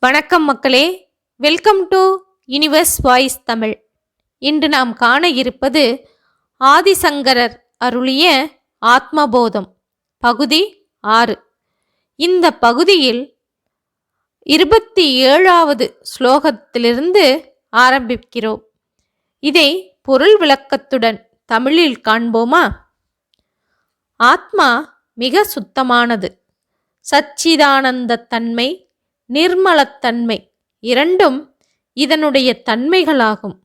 வணக்கம் மக்களே. Welcome to universe voice Tamil இன்று நாம் காண இருப்பது ஆதிசங்கரர் அருளிய ஆத்மபோதம் பகுதி ஆறு. இந்த பகுதியில் இருபத்தி ஏழாவது ஸ்லோகத்திலிருந்து ஆரம்பிக்கிறோம். இதை பொருள் விளக்கத்துடன் தமிழில் காண்போமா? ஆத்மா மிக சுத்தமானது. சச்சிதானந்த தன்மை நிர்மலத்தன்மை இரண்டும் இதனுடைய தன்மைகளாகும்.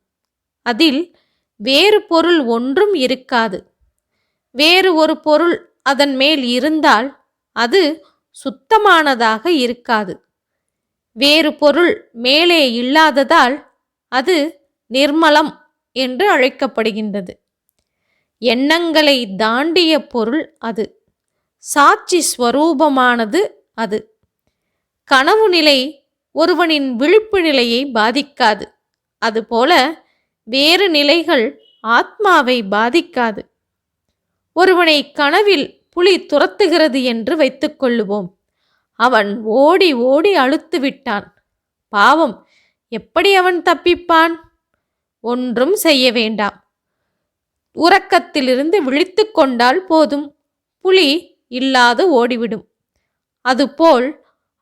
அதில் வேறு பொருள் ஒன்றும் இருக்காது. வேறு ஒரு பொருள் அதன் மேல் இருந்தால் அது சுத்தமானதாக இருக்காது. வேறு பொருள் மேலே இல்லாததால் அது நிர்மலம் என்று அழைக்கப்படுகின்றது. எண்ணங்களை தாண்டிய பொருள் அது. சாட்சி ஸ்வரூபமானது அது. கனவு நிலை ஒருவனின் விழிப்பு நிலையை பாதிக்காது. அதுபோல வேறு நிலைகள் ஆத்மாவை பாதிக்காது. ஒருவனை கனவில் புலி துரத்துகிறது என்று வைத்துக்கொள்ளுவோம் அவன் ஓடி ஓடி அழுத்து விட்டான். பாவம் எப்படி அவன் தப்பிப்பான்? ஒன்றும் செய்ய வேண்டாம். உறக்கத்திலிருந்து விழித்து கொண்டால் போதும். புலி இல்லாது ஓடிவிடும். அதுபோல்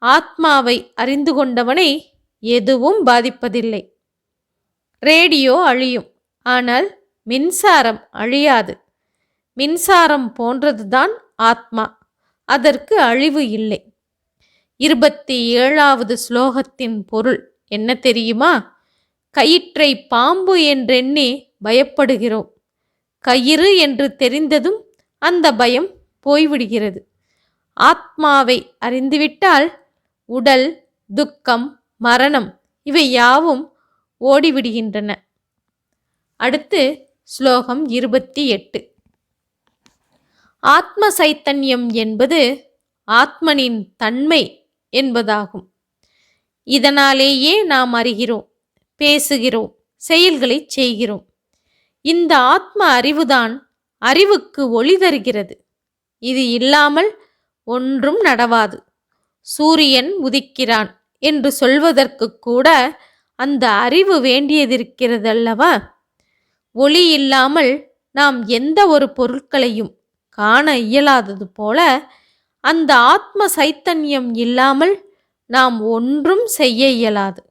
ஆத்மாவை அறிந்து கொண்டவனை எதுவும் பாதிப்பதில்லை. ரேடியோ அழியும் ஆனால் மின்சாரம் அழியாது. மின்சாரம் போன்றதுதான் ஆத்மா அதற்கு அழிவு இல்லை. இருபத்தி ஏழாவது ஸ்லோகத்தின் பொருள் என்ன தெரியுமா? கயிற்றை பாம்பு என்றெண்ணி பயப்படுகிறோம். கயிறு என்று தெரிந்ததும் அந்த பயம் போய்விடுகிறது. ஆத்மாவை அறிந்துவிட்டால் உடல் துக்கம் மரணம் இவை யாவும் ஓடிவிடுகின்றன. அடுத்து ஸ்லோகம் இருபத்தி எட்டு. ஆத்ம சைத்தன்யம் என்பது ஆத்மனின் தன்மை என்பதாகும். இதனாலேயே நாம் அறிகிறோம் பேசுகிறோம் செயல்களை செய்கிறோம். இந்த ஆத்ம அறிவுதான் அறிவுக்கு ஒளி தருகிறது. இது இல்லாமல் ஒன்றும் நடவாது. சூரியன் உதிக்கிறான் என்று சொல்வதற்கு கூட அந்த அறிவு வேண்டியதிருக்கிறதல்லவா? ஒளி இல்லாமல் நாம் எந்த ஒரு பொருட்களையும் காண இயலாதது போல அந்த ஆத்ம சைத்தன்யம் இல்லாமல் நாம் ஒன்றும் செய்ய இயலாது.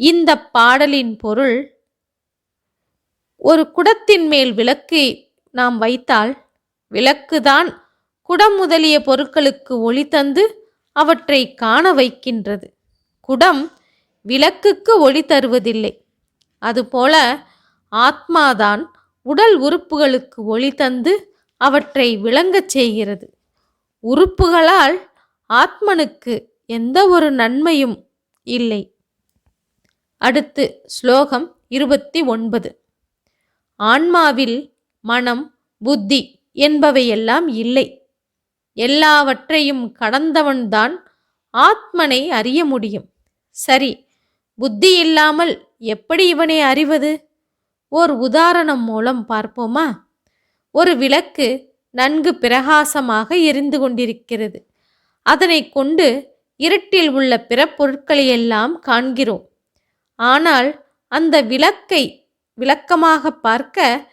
இந்த பாடலின் பொருள் ஒரு குடத்தின் மேல் விளக்கு நாம் வைத்தால் விளக்குதான் குடம் முதலிய பொருட்களுக்கு ஒளி தந்து அவற்றை காண வைக்கின்றது. குடம் விளக்குக்கு ஒளி தருவதில்லை. அதுபோல ஆத்மாதான் உடல் உறுப்புகளுக்கு ஒளி தந்து அவற்றை விளங்கச் செய்கிறது. உறுப்புகளால் ஆத்மனுக்கு எந்த ஒரு நன்மையும் இல்லை. அடுத்து ஸ்லோகம் இருபத்தி ஒன்பது. ஆன்மாவில் மனம் புத்தி என்பவையெல்லாம் இல்லை. எல்லாவற்றையும் கடந்தவன்தான் ஆத்மனை அறிய முடியும். சரி புத்தி இல்லாமல் எப்படி இவனை அறிவது? ஓர் உதாரணம் மூலம் பார்ப்போமா? ஒரு விளக்கு நன்கு பிரகாசமாக எரிந்து கொண்டிருக்கிறது. அதனை கொண்டு இருட்டில் உள்ள பிற பொருட்களையெல்லாம் காண்கிறோம். ஆனால் அந்த விளக்கை விளக்கமாக பார்க்க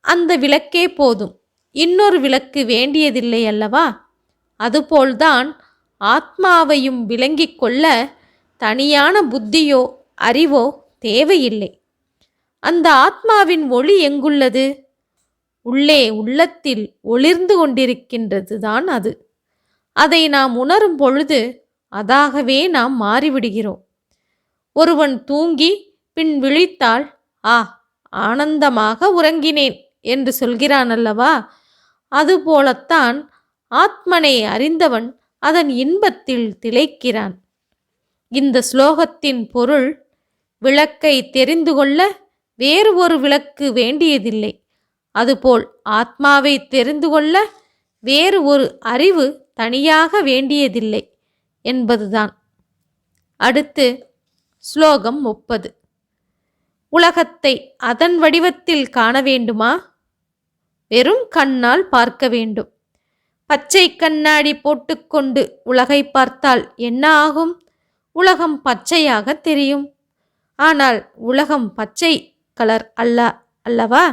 அந்த விளக்கே போதும். இன்னொரு விளக்கு வேண்டியதில்லை அல்லவா? அதுபோல்தான் ஆத்மாவையும் விளங்கிக் கொள்ள தனியான புத்தியோ அறிவோ தேவையில்லை. அந்த ஆத்மாவின் ஒளி எங்குள்ளது? உள்ளே உள்ளத்தில் ஒளிர்ந்து கொண்டிருக்கின்றது தான் அது. அதை நாம் உணரும் பொழுது அதாகவே நாம் மாறிவிடுகிறோம். ஒருவன் தூங்கி பின் விழித்தால் ஆ ஆனந்தமாக உறங்கினேன் என்று சொல்கிறான் அல்லவா? அதுபோலத்தான் ஆத்மனை அறிந்தவன் அதன் இன்பத்தில் திளைக்கிறான். இந்த ஸ்லோகத்தின் பொருள் விளக்கை தெரிந்து கொள்ள வேறு ஒரு விளக்கு வேண்டியதில்லை. அதுபோல் ஆத்மாவை தெரிந்து கொள்ள வேறு ஒரு அறிவு தனியாக வேண்டியதில்லை என்பதுதான். அடுத்து ஸ்லோகம் முப்பது. உலகத்தை அதன் வடிவத்தில் காண வேண்டுமா? வெறும் கண்ணால் பார்க்க வேண்டும். பச்சை கண்ணாடி போட்டுக்கொண்டு உலகை பார்த்தால் என்ன ஆகும்? உலகம் பச்சையாக தெரியும். ஆனால் உலகம் பச்சை கலர் அல்ல அல்லவா?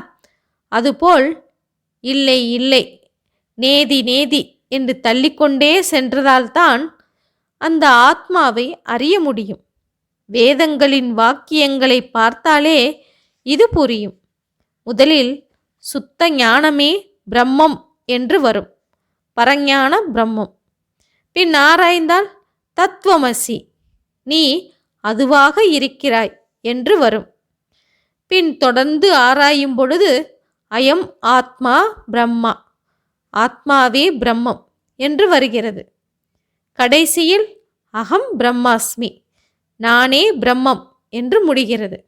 அதுபோல் இல்லை இல்லை. நேதி நேதி என்று தள்ளிக்கொண்டே சென்றதால்தான் அந்த ஆத்மாவை அறிய முடியும். வேதங்களின் வாக்கியங்களை பார்த்தாலே இது புரியும். முதலில் சுத்த ஞானமே பிரம்மம் என்று வரும். பரஞான பிரம்மம். பின் ஆராய்ந்தால் தத்துவமசி நீ அதுவாக இருக்கிறாய் என்று வரும். பின் தொடர்ந்து ஆராயும் பொழுது அயம் ஆத்மா பிரம்மா ஆத்மாவே பிரம்மம் என்று வருகிறது. கடைசியில் அகம் பிரம்மாஸ்மி நானே பிரம்மம் என்று முடிகிறது.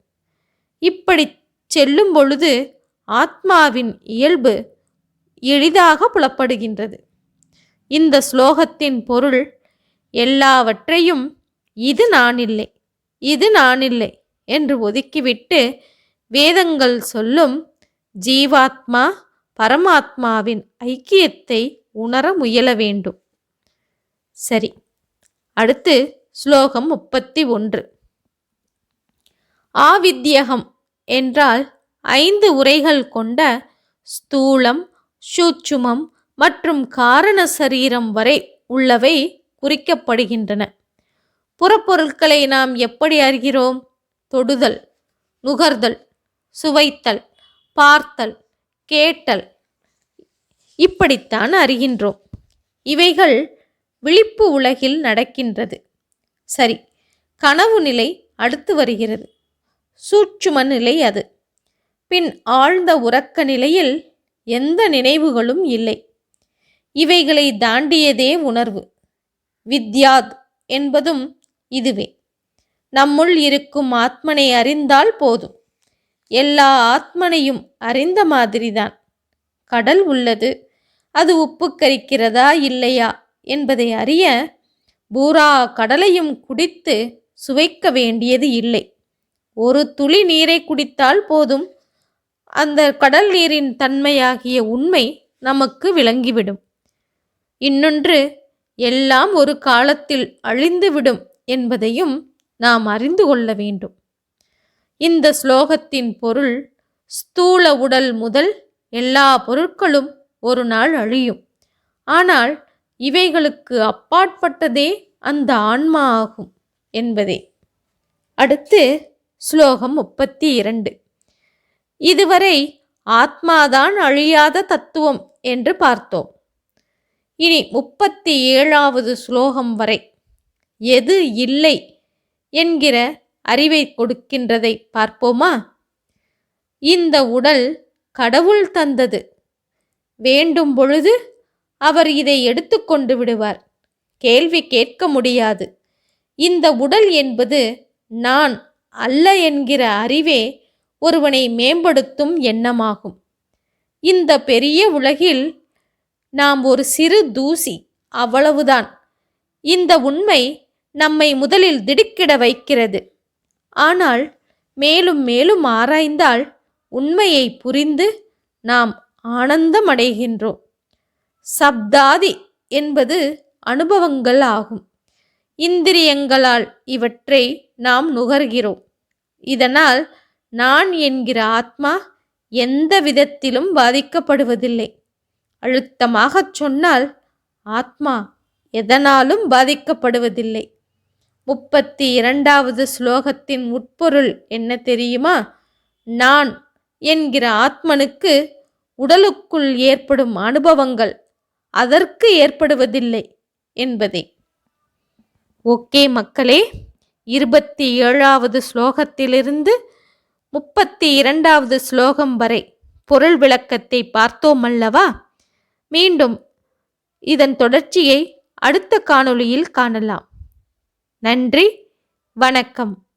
இப்படி செல்லும் பொழுது ஆத்மாவின் இயல்பு எளிதாக புலப்படுகின்றது. இந்த ஸ்லோகத்தின் பொருள் எல்லாவற்றையும் இது நானில்லை இது நானில்லை என்று ஒதுக்கிவிட்டு வேதங்கள் சொல்லும் ஜீவாத்மா பரமாத்மாவின் ஐக்கியத்தை உணர முயல வேண்டும். சரி அடுத்து ஸ்லோகம் முப்பத்தி ஒன்று. ஆவித்யகம் என்றால் ஐந்து உரைகள் கொண்ட ஸ்தூலம் சூட்சுமம் மற்றும் காரண சரீரம் வரை உள்ளவை குறிக்கப்படுகின்றன. புறப்பொருட்களை நாம் எப்படி அறிகிறோம்? தொடுதல் நுகர்தல் சுவைத்தல் பார்த்தல் கேட்டல். இப்படித்தான் அறிகின்றோம். இவைகள் விழிப்பு உலகில் நடக்கின்றது. சரி கனவு நிலை அடுத்து வருகிறது. சூட்சும நிலை அது. பின் ஆழ்ந்த உறக்க நிலையில் எந்த நினைவுகளும் இல்லை. இவைகளை தாண்டியதே உணர்வு. வித்யாத் என்பதும் இதுவே. நம்முள் இருக்கும் ஆத்மனை அறிந்தால் போதும். எல்லா ஆத்மனையும் அறிந்த மாதிரிதான். கடல் உள்ளது. அது உப்பு கரிக்கிறதா இல்லையா என்பதை அறிய பூரா கடலையும் குடித்து சுவைக்க வேண்டியது இல்லை. ஒரு துளி நீரை குடித்தால் போதும். அந்த கடல் நீரின் தன்மையாகிய உண்மை நமக்கு விளங்கிவிடும். இன்னொன்று எல்லாம் ஒரு காலத்தில் அழிந்துவிடும் என்பதையும் நாம் அறிந்து கொள்ள வேண்டும். இந்த ஸ்லோகத்தின் பொருள் ஸ்தூல உடல் முதல் எல்லா பொருட்களும் ஒரு நாள் அழியும். ஆனால் இவைகளுக்கு அப்பாற்பட்டதே அந்த ஆன்மா ஆகும் என்பதே. அடுத்து ஸ்லோகம் முப்பத்தி இரண்டு. இதுவரை ஆத்மாதான் அழியாத தத்துவம் என்று பார்த்தோம். இனி முப்பத்தி ஏழாவது ஸ்லோகம் வரை எது இல்லை என்கிற அறிவை கொடுக்கின்றதை பார்ப்போமா? இந்த உடல் கடவுள் தந்தது. வேண்டும் பொழுது அவர் இதை எடுத்துக்கொண்டு விடுவார். கேள்வி கேட்க முடியாது. இந்த உடல் என்பது நான் அல்ல என்கிற அறிவே ஒருவனை மேம்படுத்தும் எண்ணமாகும். இந்த பெரிய உலகில் நாம் ஒரு சிறு தூசி அவ்வளவுதான். இந்த உண்மை நம்மை முதலில் திடுக்கிட வைக்கிறது. ஆனால் மேலும் மேலும் ஆராய்ந்தால் உண்மையை புரிந்து நாம் ஆனந்தமடைகின்றோம். சப்தாதி என்பது அனுபவங்கள் ஆகும். இந்திரியங்களால் இவற்றை நாம் நுகர்கிறோம். இதனால் நான் என்கிற ஆத்மா எந்த விதத்திலும் பாதிக்கப்படுவதில்லை. அழுத்தமாகச் சொன்னால் ஆத்மா எதனாலும் பாதிக்கப்படுவதில்லை. முப்பத்தி இரண்டாவது ஸ்லோகத்தின் உட்பொருள் என்ன தெரியுமா? நான் என்கிற ஆத்மனுக்கு உடலுக்குள் ஏற்படும் அனுபவங்கள் அதற்கு ஏற்படுவதில்லை என்பதே. ஓகே மக்களே இருபத்தி ஏழாவது ஸ்லோகத்திலிருந்து முப்பத்தி இரண்டாவது ஸ்லோகம் வரை பொருள் விளக்கத்தை பார்த்தோம் அல்லவா மீண்டும் இதன் தொடர்ச்சியை அடுத்த காணொளியில் காணலாம். நன்றி வணக்கம்.